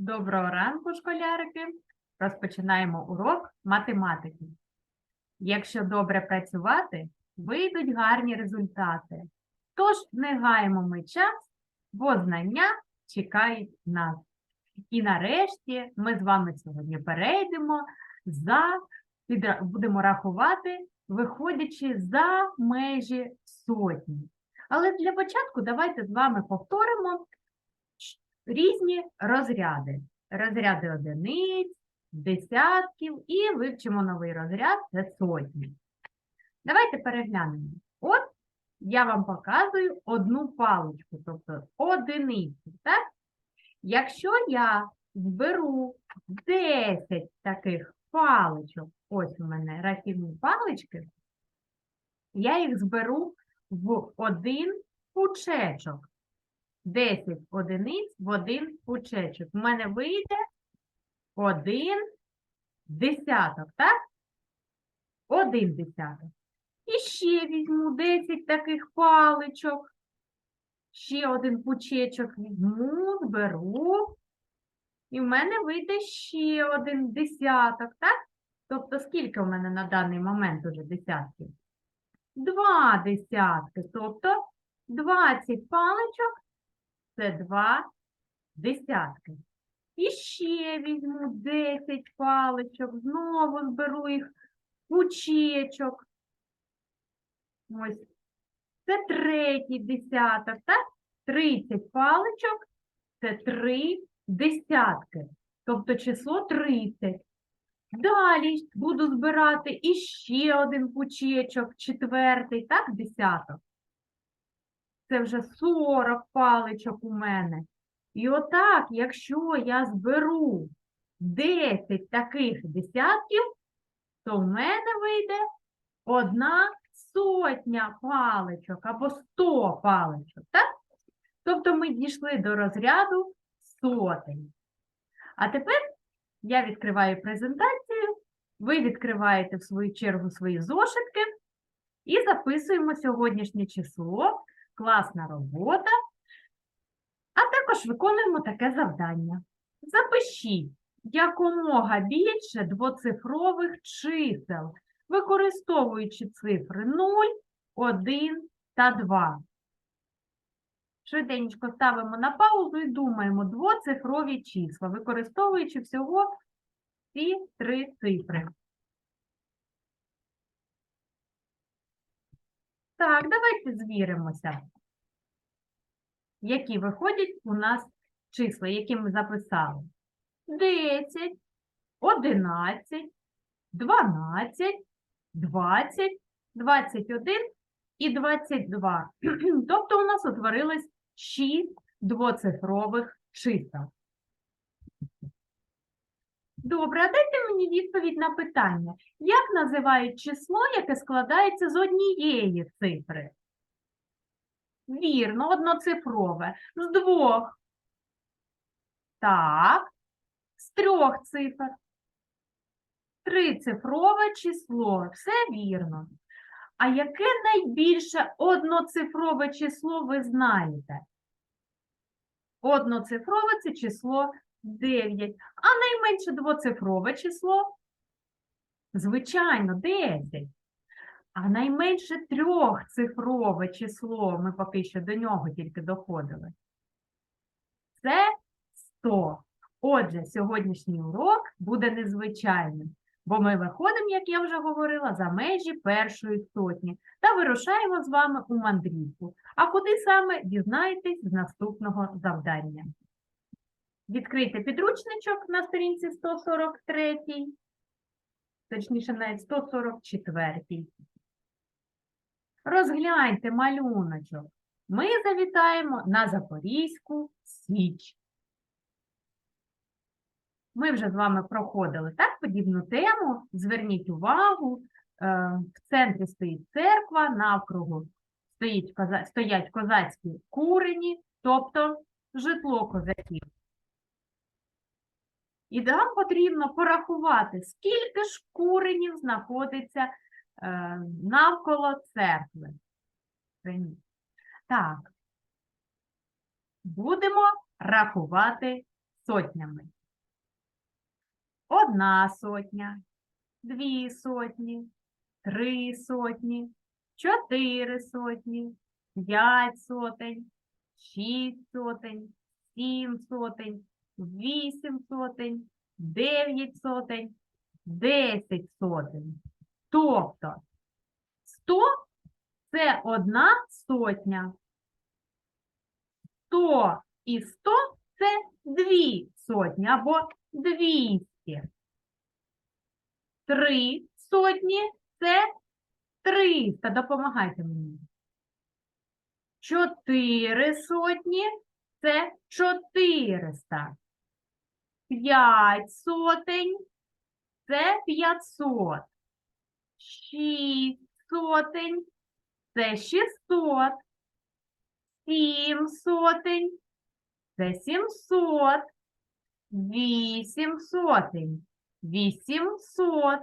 Доброго ранку, школярики! Розпочинаємо урок математики. Якщо добре працювати, вийдуть гарні результати. Тож не гаємо ми час, бо знання чекають нас. І нарешті ми з вами сьогодні перейдемо за, будемо рахувати, виходячи за межі сотні. Але для початку давайте з вами повторимо різні розряди. Розряди одиниць, десятків і вивчимо новий розряд це сотні. Давайте переглянемо. От я вам показую одну паличку, тобто одиницю. Так? Якщо я зберу 10 таких паличок, ось у мене рахівні палички, я їх зберу в один пучечок. 10 одиниць в один пучечок. У мене вийде один десяток, так? Один десяток. І ще візьму 10 таких паличок. Ще один пучечок візьму, зберу. І в мене вийде ще один десяток, так? Тобто, скільки в мене на даний момент уже десятків? Два десятки. Тобто 20 паличок це два десятки. І ще візьму 10 паличок, знову зберу їх в пучечок. Ось. Це третій десяток, так? 30 паличок це три десятки. Тобто число 30. Далі буду збирати іще один пучечок, четвертий, так, десяток. Це вже 40 паличок у мене. І отак, якщо я зберу 10 таких десятків, то в мене вийде одна сотня паличок або 100 паличок, так? Тобто ми дійшли до розряду сотень. А тепер я відкриваю презентацію, ви відкриваєте в свою чергу свої зошитки і записуємо сьогоднішнє число класна робота, а також виконуємо таке завдання. Запишіть якомога більше двоцифрових чисел, використовуючи цифри 0, 1 та 2. Швиденько ставимо на паузу і думаємо двоцифрові числа, використовуючи всього ці три цифри. Так, давайте звіримося, які виходять у нас числа, які ми записали. 10, 11, 12, 20, 21 і 22. Тобто у нас утворилось 6 двоцифрових чисел. Добре, а дайте мені відповідь на питання. Як називають число, яке складається з однієї цифри? Вірно, одноцифрове. З двох. Так. З трьох цифр. Трицифрове число. Все вірно. А яке найбільше одноцифрове число ви знаєте? Одноцифрове це число 9. А найменше двоцифрове число? Звичайно, 10. А найменше трьохцифрове число, ми поки що до нього тільки доходили. Це 100. Отже, сьогоднішній урок буде незвичайним, бо ми виходимо, як я вже говорила, за межі першої сотні та вирушаємо з вами у мандрівку. А куди саме дізнаєтесь з наступного завдання. Відкрийте підручничок на сторінці 143, точніше, навіть 144. Розгляньте малюночок. Ми завітаємо на Запорізьку Січ. Ми вже з вами проходили так подібну тему. Зверніть увагу, е, в центрі стоїть церква, навкругу стоять козацькі курені, тобто житло козаків. І нам потрібно порахувати, скільки ж куренів знаходиться е, навколо церкви. Так. Будемо рахувати сотнями. Одна сотня, дві сотні, три сотні, чотири сотні, п'ять сотень, шість сотень, сім сотень, вісім сотень, дев'ять сотень, десять сотень. Тобто 100 – це одна сотня. 100 і 100 – це дві сотні або 200. Три сотні – це 300. Допомагайте мені. Чотири сотні – це 400. П'ять сотень – це 500. Шість сотень – це 600. Сім сотень – це 700. Вісім сотень – 800.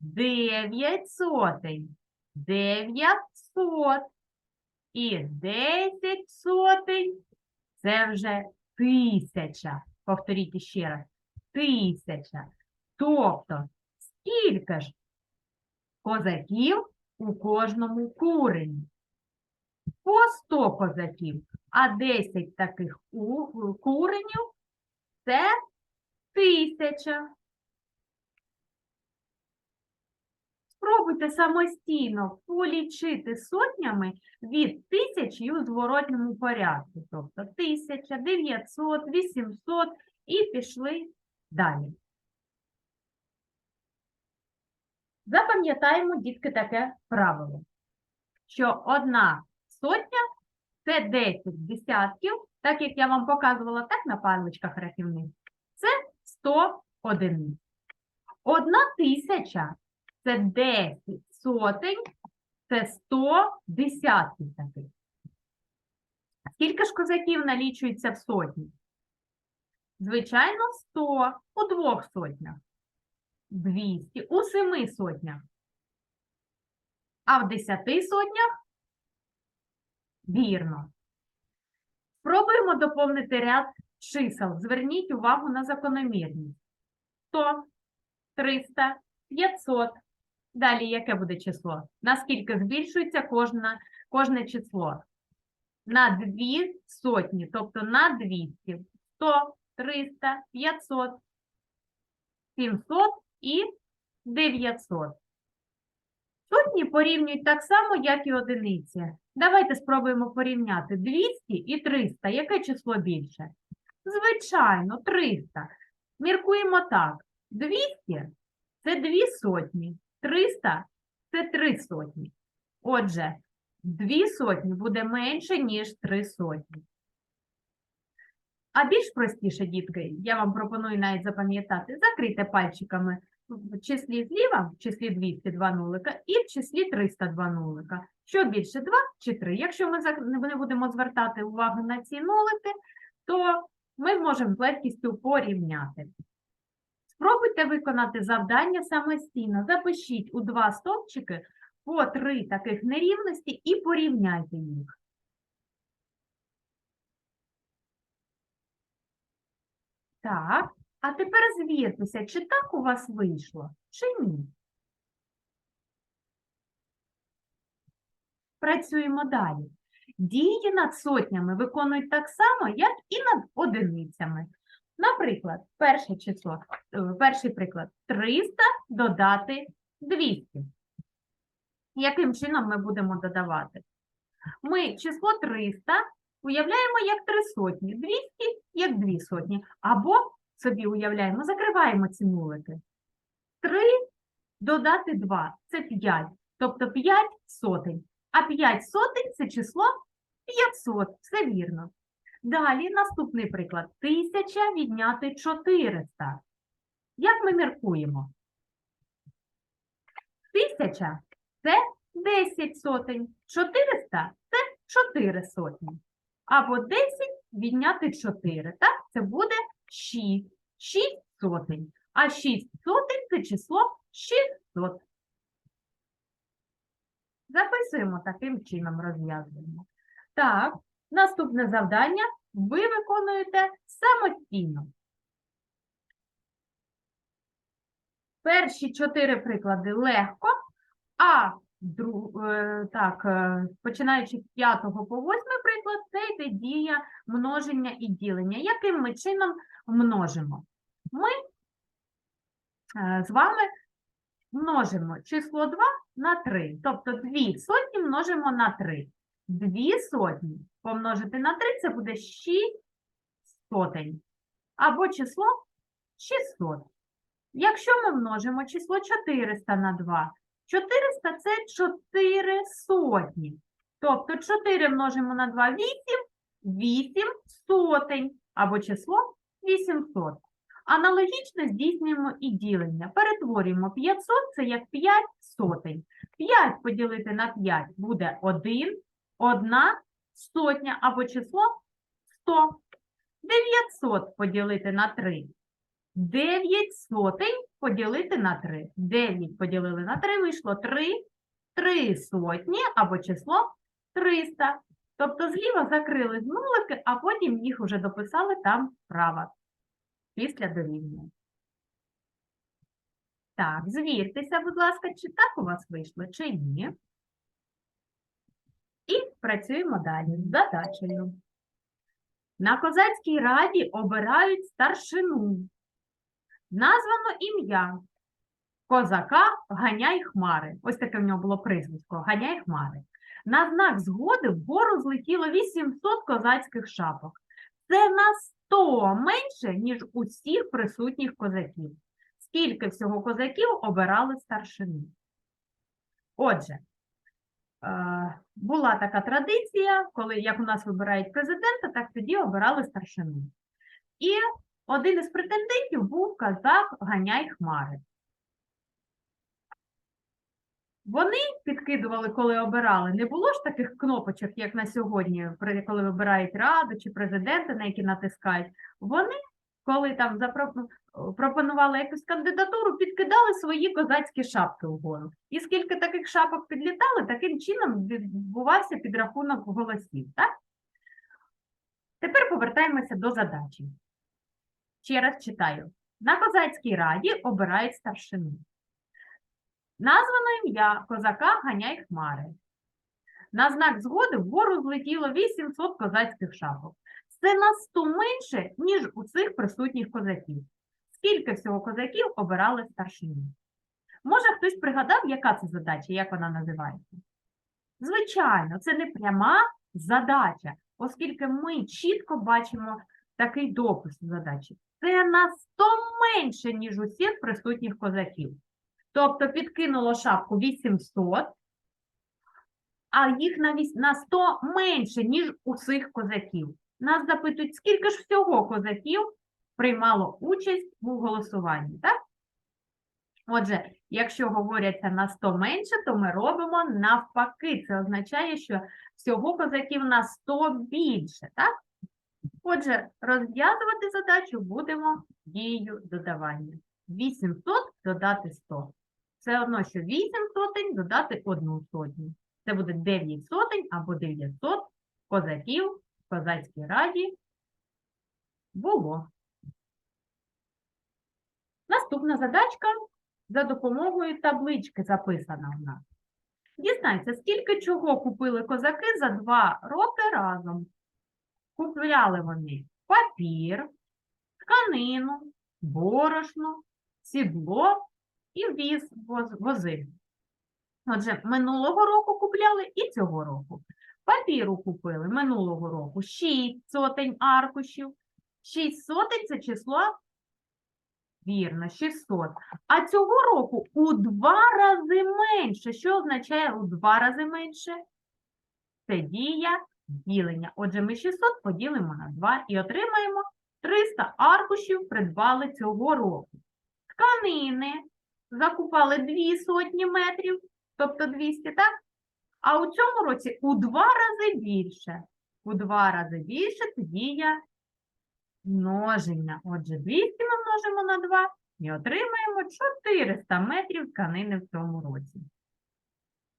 Дев'ять сотень – 900. І 10 сотень – це вже тисяча. Повторіть ще раз. Тисяча. Тобто, скільки ж козаків у кожному курені? По 100 козаків, а 10 таких куренів – це тисяча. Спробуйте самостійно полічити сотнями від тисячі у зворотньому порядку. Тобто 1000, 900, 800 і пішли далі. Запам'ятаємо, дітки, таке правило, що одна сотня – це 10 десятків, так як я вам показувала так на паличках рахівних, це 100 одиниць. Одна тисяча – це 10 сотень, це 100 десятків таких. Скільки ж козаків налічується в сотні? Звичайно, 100 у двох сотнях. 200 у семи сотнях. А в десяти сотнях? Вірно. Спробуємо доповнити ряд чисел. Зверніть увагу на закономірність. 100, 300, 500. Далі яке буде число? Наскільки збільшується кожна, кожне число? На дві сотні, тобто на 200. 100, 300, 500, 700 і 900. Сотні порівнюють так само, як і одиниці. Давайте спробуємо порівняти 200 і 300. Яке число більше? Звичайно, 300. Міркуємо так. 200 – це 2 сотні. 300 – це 3 сотні. Отже, 2 сотні буде менше, ніж 3 сотні. А більш простіше, дітки, я вам пропоную навіть запам'ятати, закрийте пальчиками в числі зліва, в числі 200 два нулика, і в числі 300 два нулика. Що більше, 2 чи 3? Якщо ми не будемо звертати увагу на ці нулики, то ми можемо з легкістю порівняти. Спробуйте виконати завдання самостійно. Запишіть у два стовпчики по три таких нерівності і порівняйте їх. Так, а тепер звіртеся, чи так у вас вийшло, чи ні? Працюємо далі. Дії над сотнями виконують так само, як і над одиницями. Наприклад, перше число, е, перший приклад 300 додати 200. Яким чином ми будемо додавати? Ми число 300 уявляємо як 3 сотні, 200 як 2 сотні. Або собі уявляємо, закриваємо ці нулики. 3 додати 2 – це 5, тобто 5 сотень. А 5 сотень – це число 500, все вірно. Далі наступний приклад. 1000 відняти 400. Як ми міркуємо? 1000 – це 10 сотень, 400 – це 4 сотні. Або 10 відняти 4, так? Це буде 6. 6 сотень. А 6 сотень – це число 600. Записуємо таким чином, розв'язуємо. Так, Наступне завдання ви виконуєте самостійно. Перші чотири приклади легко, а друг, е, так, е, починаючи з п'ятого по восьмий приклад, це йде дія множення і ділення. Яким ми чином множимо? Ми е, з вами множимо число 2 на 3, тобто 2 сотні множимо на 3. 2 сотні помножити на 3 це буде 6 сотень. Або число 600. Якщо ми множимо число 400 на 2, 400 – це 4 сотні. Тобто 4 множимо на 2 – 8, 8 сотень, або число 800. Аналогічно здійснюємо і ділення. Перетворюємо 500 – це як 5 сотень. 5 поділити на 5 буде 1, 1 сотня, або число 100. 900 поділити на 3 9 сотень поділити на 3. 9 поділили на 3, вийшло 3. 3 сотні або число 300. Тобто зліва закрили нулики, а потім їх вже дописали там вправо. Після дорівнює. Так, звіртеся, будь ласка, чи так у вас вийшло, чи ні. Працюємо далі з задачею. На козацькій раді обирають старшину. Названо ім'я козака Ганяй Хмари. Ось таке в нього було прізвисько Ганяй Хмари. На знак згоди вгору злетіло 800 козацьких шапок. Це на 100 менше, ніж усіх присутніх козаків. Скільки всього козаків обирали старшину? Отже, була така традиція, коли як у нас вибирають президента, так тоді обирали старшину. І один із претендентів був казак Ганяй Хмари. Вони підкидували, коли обирали. Не було ж таких кнопочок, як на сьогодні, коли вибирають раду чи президента, на які натискають. Вони, коли там пропонували якусь кандидатуру, підкидали свої козацькі шапки вгору. І скільки таких шапок підлітали, таким чином відбувався підрахунок голосів. Так? Тепер повертаємося до задачі. Ще раз читаю. На козацькій раді обирають старшину. Названо ім'я козака Ганяй Хмари. На знак згоди вгору злетіло 800 козацьких шапок. Це на 100 менше, ніж у цих присутніх козаків. Скільки всього козаків обирали старшину? Може, хтось пригадав, яка це задача, як вона називається? Звичайно, це не пряма задача, оскільки ми чітко бачимо такий допис задачі. Це на 100 менше, ніж усіх присутніх козаків. Тобто підкинуло шапку 800, а їх на 100 менше, ніж усіх козаків. Нас запитують, скільки ж всього козаків приймало участь у голосуванні, так? Отже, якщо говоряться на 100 менше, то ми робимо навпаки. Це означає, що всього козаків на 100 більше, так? Отже, розв'язувати задачу будемо дією додавання. 800 додати 100. Це одно, що 8 сотень додати 1 сотню. Це буде 9 сотень або 900 козаків в козацькій раді було. Наступна задачка за допомогою таблички записана в нас. Дізнайся, скільки чого купили козаки за два роки разом. Купляли вони папір, тканину, борошно, сідло і віз, воз- вози. Отже, минулого року купляли і цього року. Папіру купили минулого року 6 сотень аркушів. 6 сотень це число, вірно, 600. А цього року у два рази менше. Що означає у два рази менше? Це дія ділення. Отже, ми 600 поділимо на 2 і отримаємо 300 аркушів придбали цього року. Тканини закупали 2 сотні метрів, тобто 200, так? А у цьому році у два рази більше. У два рази більше це дія множення. Отже, 200 ми множимо на 2 і отримаємо 400 метрів тканини в цьому році.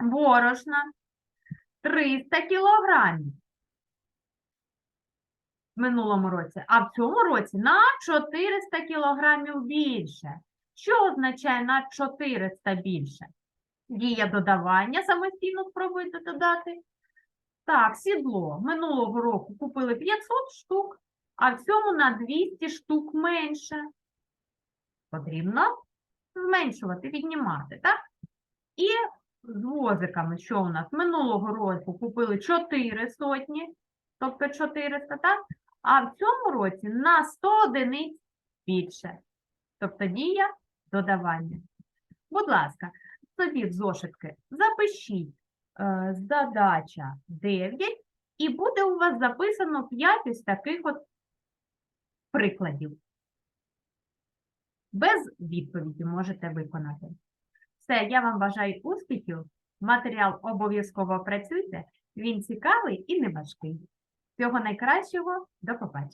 Борошна 300 кілограмів в минулому році, а в цьому році на 400 кілограмів більше. Що означає на 400 більше? Дія додавання самостійно спробуйте додати. Так, сідло. Минулого року купили 500 штук, а в цьому на 200 штук менше. Потрібно зменшувати, віднімати, так? І з возиками, що у нас? Минулого року купили 4 сотні, тобто 400, так? А в цьому році на 100 одиниць більше. Тобто дія додавання. Будь ласка, собі в зошитки запишіть е, задача 9, і буде у вас записано 5 ось таких от прикладів. Без відповіді можете виконати. Все, я вам бажаю успіхів. Матеріал обов'язково працюйте. Він цікавий і не важкий. Всього найкращого. До побачення.